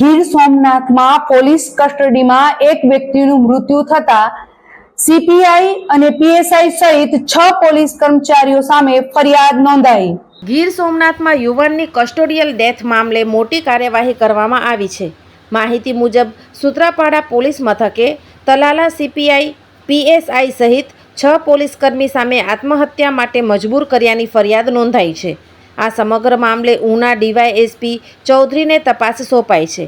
Gir સોમનાથમાં police કસ્ટડીમાં એક વ્યક્તિનું મૃત્યુ થતા સીપીઆઈ અને પીએસઆઈ સહિત છ પોલીસ કર્મચારીઓ સામે ફરિયાદ નોંધાઈ. ગીર સોમનાથમાં યુવાનની કસ્ટોડિયલ ડેથ મામલે મોટી કાર્યવાહી કરવામાં આવી છે. માહિતી મુજબ, સુત્રાપાડા પોલીસ મથકે તલાલા સીપીઆઈ, પીએસઆઈ સહિત છ પોલીસકર્મી સામે આત્મહત્યા માટે મજબૂર કર્યાની ફરિયાદ નોંધાઈ છે. આ સમગ્ર મામલે ઉના ડીવાયએસપી ચૌધરીને તપાસ સોંપાઈ છે.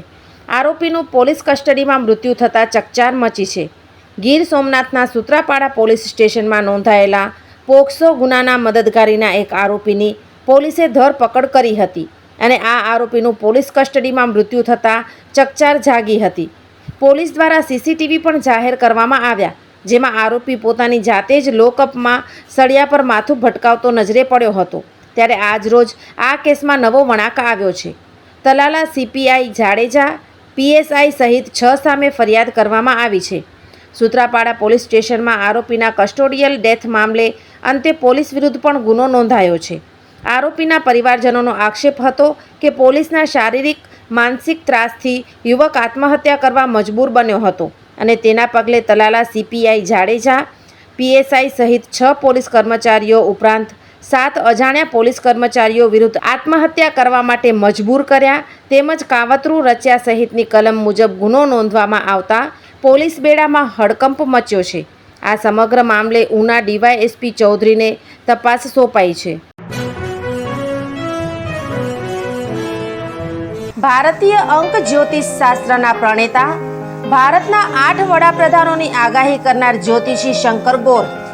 આરોપીનું પોલીસ કસ્ટડીમાં મૃત્યુ થતાં ચકચાર મચી છે. ગીર સોમનાથના સૂત્રાપાડા પોલીસ સ્ટેશનમાં નોંધાયેલા પોક્સો ગુનાના મદદગારીના એક આરોપીની પોલીસે ધરપકડ કરી હતી અને આ આરોપીનું પોલીસ કસ્ટડીમાં મૃત્યુ થતાં ચકચાર જાગી હતી. પોલીસ દ્વારા સીસીટીવી પણ જાહેર કરવામાં આવ્યા, જેમાં આરોપી પોતાની જાતે જ લોકઅપમાં સળિયા પર માથું ભટકાવતો નજરે પડ્યો હતો. ત્યારે આજરોજ આ કેસમાં નવો વળાંક આવ્યો છે. તલાલા સીપીઆઈ જાડેજા પીએસઆઈ સહિત છ સામે ફરિયાદ કરવામાં આવી છે. સૂત્રાપાડા પોલીસ સ્ટેશનમાં આરોપીના કસ્ટોડિયલ ડેથ મામલે અંતે પોલીસ વિરુદ્ધ પણ ગુનો નોંધાયો છે. આરોપીના પરિવારજનોનો આક્ષેપ હતો કે પોલીસના શારીરિક, માનસિક ત્રાસથી યુવક આત્મહત્યા કરવા મજબૂર બન્યો હતો અને તેના પગલે તલાલા સીપીઆઈ જાડેજા, પીએસઆઈ સહિત છ પોલીસ કર્મચારીઓ ઉપરાંત સાત અજાણ્યા પોલીસ કર્મચારીઓ વિરુદ્ધ આત્મહત્યા કરવા માટે મજબૂર કર્યા તેમજ કાવતરું રચ્યા સહિતની કલમ મુજબ ગુનો નોંધવામાં આવતા પોલીસ બેડામાં હડકંપ મચ્યો છે. આ સમગ્ર મામલે ઉના ડીવાયએસપી ચૌધરીને તપાસ સોંપાઈ છે. ભારતીય અંક જ્યોતિષ શાસ્ત્રના પ્રણેતા, ભારતના આઠ વડાપ્રધાનોની આગાહી કરનાર જ્યોતિષી શંકર ગોર